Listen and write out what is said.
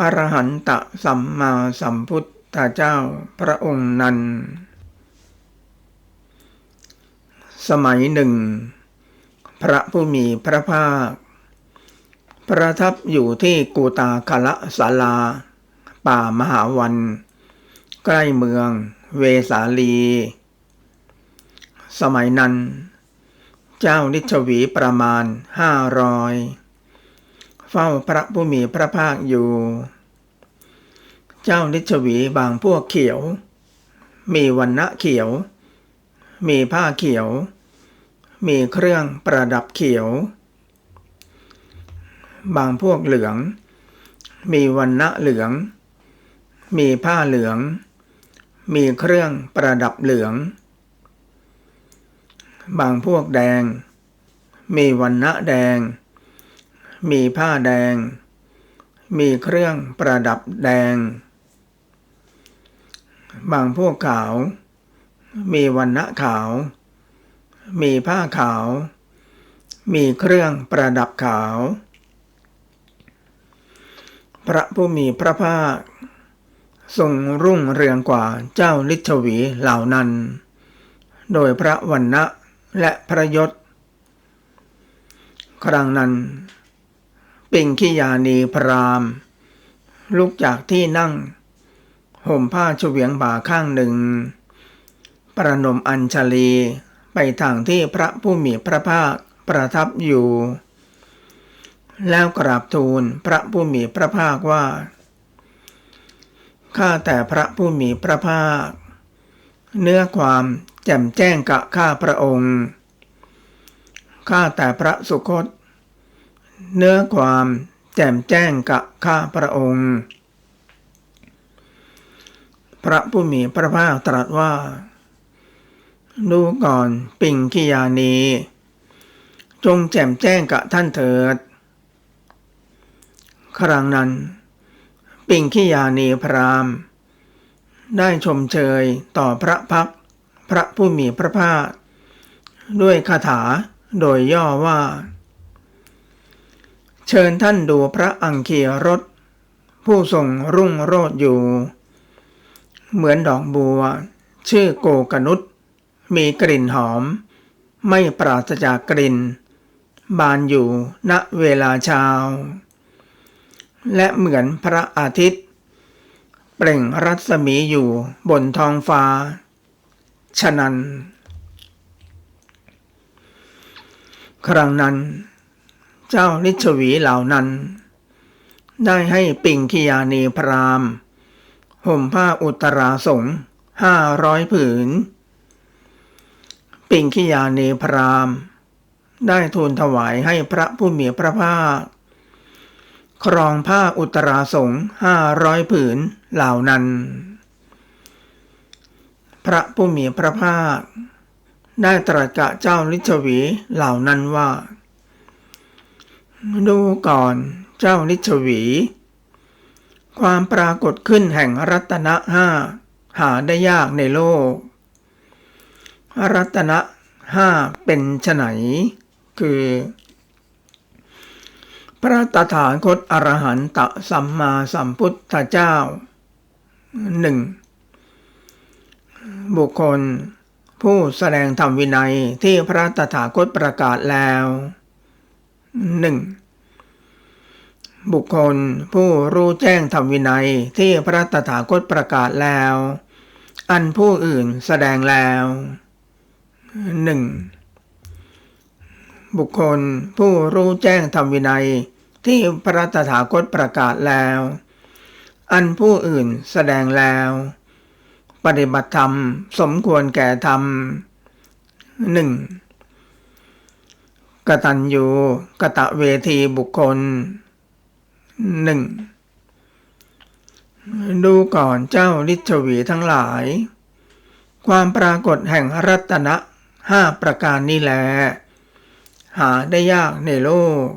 อรหันตสัมมาสัมพุทธเจ้าพระองค์นั้น สมัยหนึ่ง พระผู้มีพระภาค ประทับอยู่ที่กูตาคละศาลา ป่ามหาวัน ใกล้เมืองเวสาลี สมัยนั้น เจ้านิชวีประมาณห้าร้อย เฝ้าพระผู้มีพระภาคอยู่ เจ้านิชวีบางพวกเขียว มีวันณะเขียว มีผ้าเขียว มีเครื่องประดับเขียว บางพวกเหลือง มีวันณะเหลือง มีผ้าเหลือง มีเครื่องประดับเหลือง บางพวกแดง มีวันณะแดง มีผ้าแดง มีเครื่องประดับแดง บางพวกขาว มีวันณะขาว มีผ้าขาว มีเครื่องประดับขาว พระผู้มีพระภาค ทรงรุ่งเรืองกว่าเจ้าลิชวีเหล่านั้น โดยพระวันณะและพระยศครั้งนั้น ปิงคิยานีพราม ลุกจากที่นั่ง ห่มผ้าเฉวียงบ่าข้างหนึ่ง ประนมอัญชลีไปทางที่พระผู้มีพระภาคประทับอยู่ แล้วกราบทูลพระผู้มีพระภาคว่า ข้าแต่พระผู้มีพระภาค เนื้อความแจ่มแจ้งกะข้าพระองค์ ข้าแต่พระสุคต เนื้อความแจ่มแจ้งกะข้าพระองค์ พระผู้มีพระภาคตรัสว่า ดูก่อนปิงกิยานี จงแจ่มแจ้งกะท่านเถิด ครั้งนั้น ปิงขิยานีพรามได้ชมเชยต่อพระพักพระผู้มีพระภาค ด้วยคาถาโดยย่อว่า เชิญท่านดูพระอังคีรสผู้ทรงรุ่งโรจน์อยู่ เหมือนดอกบัว ชื่อโกกนุษมีกลิ่นหอม ไม่ปราศจากกลิ่น บานอยู่ณเวลาเช้า และเหมือนพระอาทิตย์ เปล่งรัศมีอยู่บนท้องฟ้า ฉะนั้น ครั้งนั้น เจ้าลิชวีเหล่านั้น ได้ให้ปิงคิยานีพรามห่มผ้าอุตราสงห้าร้อยผืน ปิงคิยานีพรามได้ทูลถวายให้พระผู้มีพระภาค ครองผ้าอุตราสงห้าร้อยผืนเหล่านั้น พระผู้มีพระภาค ได้ตรัสกับเจ้าลิชวีเหล่านั้นว่า ดูก่อนเจ้าลิชวี ความปรากฏขึ้นแห่งรัตนะห้าหาได้ยากในโลก รัตนะห้าเป็นไฉนคือ พระตถาคตอรหันตสัมมาสัมพุทธเจ้าหนึ่งบุคคล ผู้แสดงธรรมวินัยที่พระตถาคตประกาศแล้วหนึ่ง บุคคลผู้รู้แจ้งธรรมวินัยที่พระตถาคตประกาศแล้ว อันผู้อื่นแสดงแล้วหนึ่งบุคคลผู้รู้แจ้งธรรมวินัยที่พระตถาคตประกาศแล้ว อันผู้อื่นแสดงแล้ว ปฏิบัติธรรมสมควรแก่ธรรมหนึ่งกตัญญูกะตะเวทีบุคคล หนึ่งดูก่อนเจ้าลิชวีทั้งหลาย ความปรากฏแห่งรัตนะห้าประการนี้แหลหาได้ยากในโลก